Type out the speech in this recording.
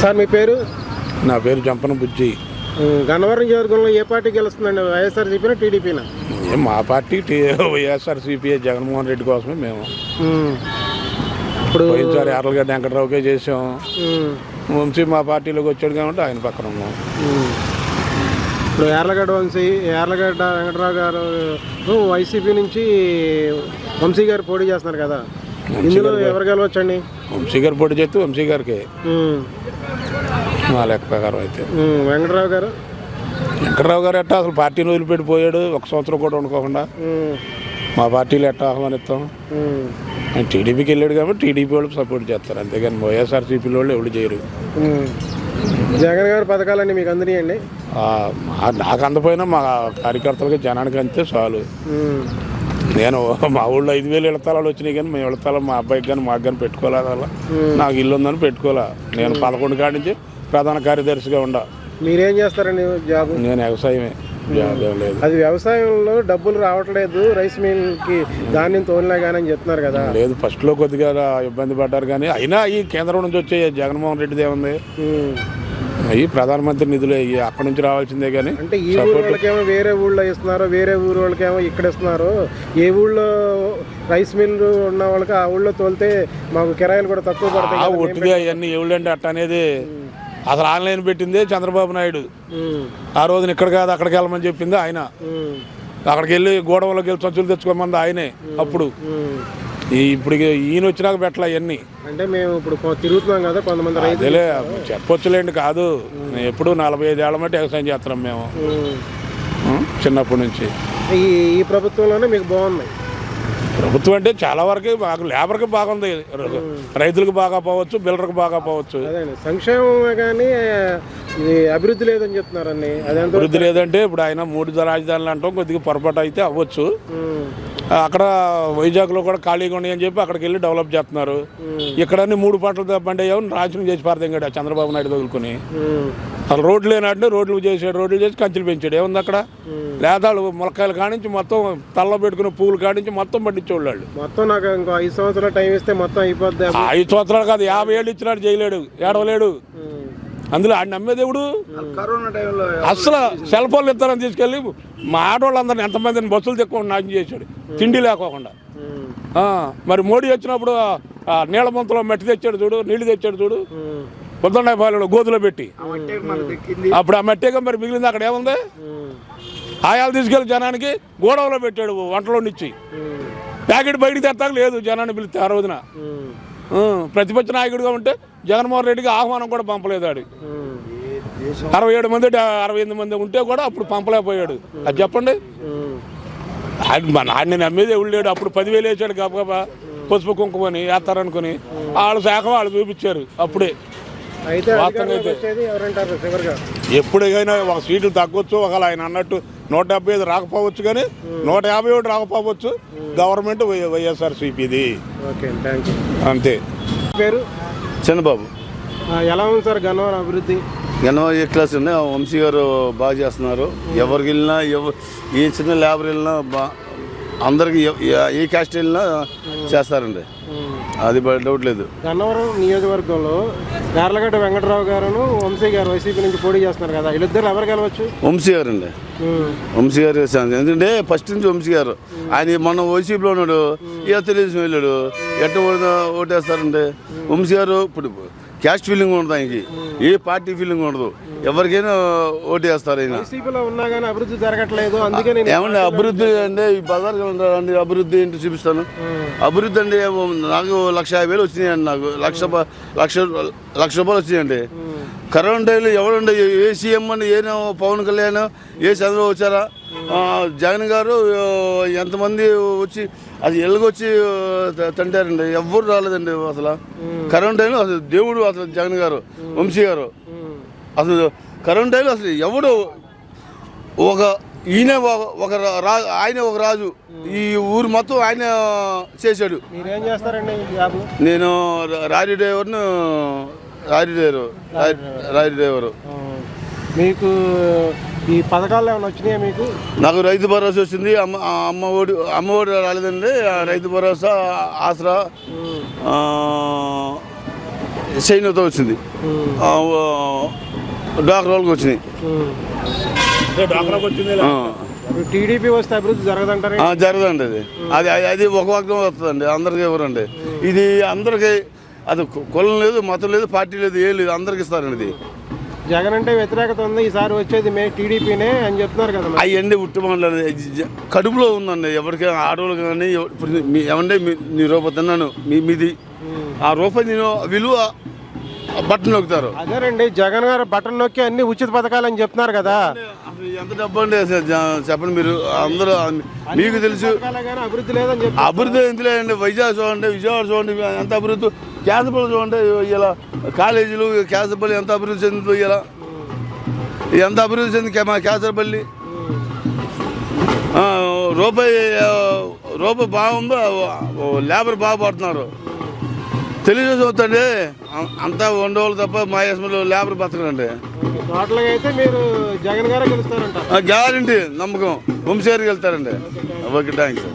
Sir మీ పేరు? నా పేరు జంపన బుజ్జి. గన్నవరం నియోజకవర్గంలో ఏ పార్టీ గెలుస్తుందండి? వైఎస్ఆర్సీపీనా టీడీపీనా? మా పార్టీ వైఎస్ఆర్సీపీ జగన్మోహన్ రెడ్డి కోసమే మేము. ఇప్పుడు పోయినసారి ఆర్లగడ్డ వెంకటరావుకే చేసాం. వంశీ మా పార్టీలోకి వచ్చాడు కాబట్టి ఆయన పక్కన ఉన్నాం. ఇప్పుడు యార్లగడ్డ వంశీ యార్లగడ్డ వెంకటరావు గారు వైసీపీ నుంచి వంశీ గారు పోటీ చేస్తున్నారు కదా. ఇందులో ఎవరు గెలవచ్చండి? వంశీ గారు పోటీ చేస్తే వంశీ గారికి. మా లెక్క ప్రకారం అయితే. వెంకటరావు గారు? వెంకటరావు గారు ఎట్టా అసలు పార్టీని వదిలిపెట్టి పోయాడు ఒక సంవత్సరం కూడా వండుకోకుండా మా పార్టీలో ఎట్టా ఆహ్వానిస్తాం. టీడీపీకి వెళ్ళాడు కాబట్టి టీడీపీ వాళ్ళు సపోర్ట్ చేస్తారు. అంతేగాని వైఎస్ఆర్సీపీ వాళ్ళు ఎవరు చేయరు. జగన్ గారి పథకాలన్నీ మీకు మా- నాకు అందపోయినా మా కార్యకర్తలకి జనానికి అంతే చాలు. నేను మా ఊళ్ళో ఐదు వేలు ఇళ్ళతాలు వచ్చినాయి కానీ మేము ఇళ్ళతాలు మా అబ్బాయికి కానీ మాకు కానీ పెట్టుకోలే అలా. నాకు ఇల్లు ఉందని పెట్టుకోలే. నేను పదకొండు కాడి నుంచి ప్రధాన కార్యదర్శిగా ఉండ. మీరేం చేస్తారండి జాబ్? నేను వ్యవసాయమే. అది వ్యవసాయంలో డబ్బులు రావట్లేదు రైస్ మిల్కి ధాన్యం తోలినా కానీ అని చెప్తున్నారు కదా. లేదు ఫస్ట్లో కొద్దిగా ఇబ్బంది పడ్డారు కానీ అయినా ఈ కేంద్రం నుంచి వచ్చే జగన్మోహన్ రెడ్డిది ఏముంది ఈ ప్రధానమంత్రి నిధులే ఇవి అక్కడి నుంచి రావాల్సిందే కానీ అంటే ఈ ఊరు వాళ్ళకేమో వేరే ఊళ్ళో ఇస్తున్నారు వేరే ఊరు వాళ్ళకేమో ఇక్కడ ఇస్తున్నారు ఏ ఊళ్ళో రైస్ మిల్ ఉన్న వాళ్ళకి ఆ ఊళ్ళో తోలితే మాకు కిరాయిలు కూడా తక్కువ పడతాయి. ఒట్టిగా అవన్నీ ఎవడంటే అట్ట అనేది అసలు ఆన్లైన్ పెట్టిందే చంద్రబాబు నాయుడు. ఆ రోజున ఇక్కడ కాదు అక్కడికి వెళ్ళమని చెప్పింది ఆయన. అక్కడికి వెళ్ళి గోడవలోకి వెళ్ళి సంచులు తెచ్చుకోమంది ఆయనే అప్పుడు ఇప్పుడు ఈయన వచ్చినాక పెట్టలే అవన్నీ అంటే మేము ఇప్పుడు తిరుగుతున్నాం కదా కొంతమంది రైతులు. చెప్పొచ్చులేండి కాదు. ఎప్పుడు నలభై ఐదు ఏళ్ళ మట్టి వ్యవసాయం చేస్తున్నాం మేము? చిన్నప్పటి నుంచి. ఈ ప్రభుత్వంలోనే మీకు బాగుంది ప్రభుత్వం అంటే చాలా వరకు మాకు లేబర్కి బాగుంది. రైతులకు బాగా పోవచ్చు బిల్లర్కి బాగా పోవచ్చు. అదే సంక్షేమమే కానీ ఇది అభివృద్ధి లేదని చెప్తున్నారండి. అభివృద్ధి లేదంటే ఇప్పుడు ఆయన మూడు రాజధానులు అంటాం కొద్దిగా పొరపాటు అయితే అవ్వచ్చు. అక్కడ వైజాగ్లో కూడా ఖాళీగా ఉన్నాయి అని చెప్పి అక్కడికి వెళ్ళి డెవలప్ చేస్తున్నారు. ఇక్కడ అన్ని మూడు పంటలు పండేయవు నాశనం చేసి పారదం చంద్రబాబు నాయుడు తగులుకొని. ఉమ్. అసలు రోడ్లు లేనట్టు రోడ్లు చేసాడు రోడ్లు చేసి కంచెలు పెంచాడు. ఏముంది అక్కడ? లేదాళ్ళు ములక్కాయలు కానించి మొత్తం తల్ల పెట్టుకున్న పువ్వులు కానించి మొత్తం పండించేవాళ్ళు వాళ్ళు. మొత్తం నాకు ఇంకో ఐదు సంవత్సరాలు టైం ఇస్తే మొత్తం అయిపోద్ది ఐదు సంవత్సరాలు కాదు యాభై ఏళ్ళు ఇచ్చినాడు చేయలేడు ఏడవలేడు. అందులో ఆయన నమ్మేదేవుడు అసలు సెల్ ఫోన్లు ఇస్తారని తీసుకెళ్ళి మా ఆడవాళ్ళందరినీ ఎంతమందిని బస్సులు తెక్కువ నాశనం చేశాడు. తిండి లేకోకుండా. మరి మోడీ వచ్చినప్పుడు నీళ్ళ ముంతలో మట్టి తెచ్చాడు చూడు నీళ్ళు తెచ్చాడు చూడు. పొద్దున్నాయిపాలెంలో గోతులో పెట్టి. అప్పుడు ఆ మట్టిగా మరి మిగిలింది అక్కడ ఏముంది. ఆయాలు తీసుకెళ్ళి జనానికి గోడవలో పెట్టాడు వంటలో నుంచి. ప్యాకెట్ బయటికి తెస్తాక లేదు జనాన్ని పిలిస్తే ఆ రోజున. ప్రతిపక్ష నాయకుడిగా ఉంటే జగన్మోహన్ రెడ్డికి ఆహ్వానం కూడా పంపలేదు ఆడు. అరవై ఏడు మంది అరవై ఎనిమిది మంది ఉంటే కూడా అప్పుడు పంపలేకపోయాడు. అది చెప్పండి. మన ఆయన నమ్మేది ఎవడు లేడు. అప్పుడు పదివేలు వేసాడు గబగబా పసుపు కుంకుమని వేస్తారనుకుని వాళ్ళ శాఖ వాళ్ళు చూపించారు అప్పుడే. వాస్తవంగా అయితే. ఎప్పుడైనా ఒక సీట్లు తగ్గొచ్చు ఒకవేళ ఆయన అన్నట్టు నూట డెబ్బై ఐదు రాకపోవచ్చు కానీ నూట యాభై ఒకటి రాకపోవచ్చు. గవర్నమెంట్ వై- వైఎస్ఆర్ సిపిది ఓకే థ్యాంక్ యూ అంతే. పేరు? చంద్రబాబు ఎలా ఉంది సార్ గన్నవరం అభివృద్ధి? ఎన్నో ఏ క్లాస్ ఉన్నాయి? వంశీ గారు బాగా చేస్తున్నారు. ఎవరికి వెళ్ళినా ఎవరు ఏ చిన్న లేబర్ వెళ్ళినా బా అందరికి ఏ క్యాస్ట్ వెళ్ళినా చేస్తారండి. అది డౌట్ లేదు. గన్నవరం నియోజకవర్గంలో యార్లగడ్డ వెంకటరావు గారును వంశీ గారు వైసీపీ నుంచి పోటీ చేస్తున్నారు కదా. వీళ్ళిద్దరు ఎవరు గెలవచ్చు? వంశీ గారు అండి. వంశీ గారు. ఎందుకంటే ఫస్ట్ నుంచి వంశీ గారు. ఆయన మొన్న వైసీపీలో ఉన్నాడు. ఇక తెలుగుదేశం వెళ్ళాడు. ఎట్ట ఓటు- ఓటేస్తారండి. వంశీ గారు ఇప్పుడు క్యాస్ట్ ఫీలింగ్ ఉండదు ఆయనకి. ఏ పార్టీ ఫీలింగ్ ఉండదు. ఎవరికైనా ఓటు వేస్తారు ఆయన. అభివృద్ధి జరగట్లేదు. ఏమండి అభివృద్ధి అంటే ఈ బజార్ అండి అభివృద్ధి ఏంటి చూపిస్తాను. అభివృద్ధి అంటే నాకు లక్ష యాభై వేలు వచ్చినాయండి నాకు. లక్ష లక్ష లక్ష రూపాయలు వచ్చినాయండి. కరోనా టైంలో ఎవరుండే ఏ సీఎం అని ఏ పవన్ కళ్యాణ్ ఏ చంద్రబాబు వచ్చారా? జగన్ గారు ఎంతమంది వచ్చి అది ఎలుగొచ్చి త- తంటారండి ఎవ్వరు రాలేదండి అసలు. కరోనా టైంలో అసలు దేవుడు అసలు జగన్ గారు వంశీ గారు. అసలు కరోనా టైంలో అసలు ఎవడు ఒక ఈయన ఒక- ఒక రా ఆయన ఒక రాజు. ఈ ఊరు మొత్తం ఆయన చేశాడు. నేను రారీ డ్రైవర్ను రారీ డ్రైవరు రారీ డ్రైవరు. మీకు ఈ పథకాలు ఏమైనా వచ్చినాయా మీకు? నాకు రైతు భరోసా వచ్చింది. అమ్మ అమ్మ ఒడి అమ్మ ఒడి రాలేదండి. రైతు భరోసా ఆసరా సైన్యతో వచ్చింది. వాళ్ళకి వచ్చినాయి. ఆ. టీడీపీ వస్తే అభివృద్ధి జరగదంటారా? ఆ, జరగదండి అది. అది అది- అది ఒక వర్గం వస్తుందండి. అందరికీ ఇవ్వరండి ఇది అందరికీ అది కు- కులం లేదు మతం లేదు పార్టీ లేదు ఏ లేదు అందరికి ఇస్తారండి ఇది. జగన్ అంటే వ్యతిరేకత ఉంది ఈసారి వచ్చేది మే టీడీపీనే అని చెప్తున్నారు కదా. అవన్నీ ఉట్టుమండలు కడుపులో ఉందండి ఎవరికి ఆడవాళ్ళు కానీ ఇప్పుడు మీ ఏమంటే మీ నీ రూపాయి తిన్నాను మీ మీది. ఆ రూపాయి నేను విలువ బట్టలు నొక్కుతారు. అదేనండి జగన్ గారు బటన్ నొక్కి అన్ని ఉచిత పథకాలు అని చెప్తున్నారు కదా. ఎంత డబ్బు అండి చెప్పండి మీరు అందరూ మీకు తెలుసు. అభివృద్ధి లేదని అభివృద్ధి ఎంత లేదండి వైజాగ్ చూడండి విజయవాడ చూడండి ఎంత అభివృద్ధి. క్యాసపల్లి చూడండి ఇలా కాలేజీలు క్యాసపల్లి ఎంత అభివృద్ధి చెందుతుంది ఇలా. ఎంత అభివృద్ధి చెంది మా క్యాసరపల్లి ఆ, రూపాయి రూపాయి బాగుందో లేబర్ బాగా పడుతున్నారు తెలుగుదేశం వద్దండి అంతా ఉండేవాళ్ళు తప్ప మా యశ్మలో లేబర్ గెలుస్తారంట. గ్యారంటీ నమ్మకం. వంశీగారికి వెళ్తారండి ఓకే థ్యాంక్స్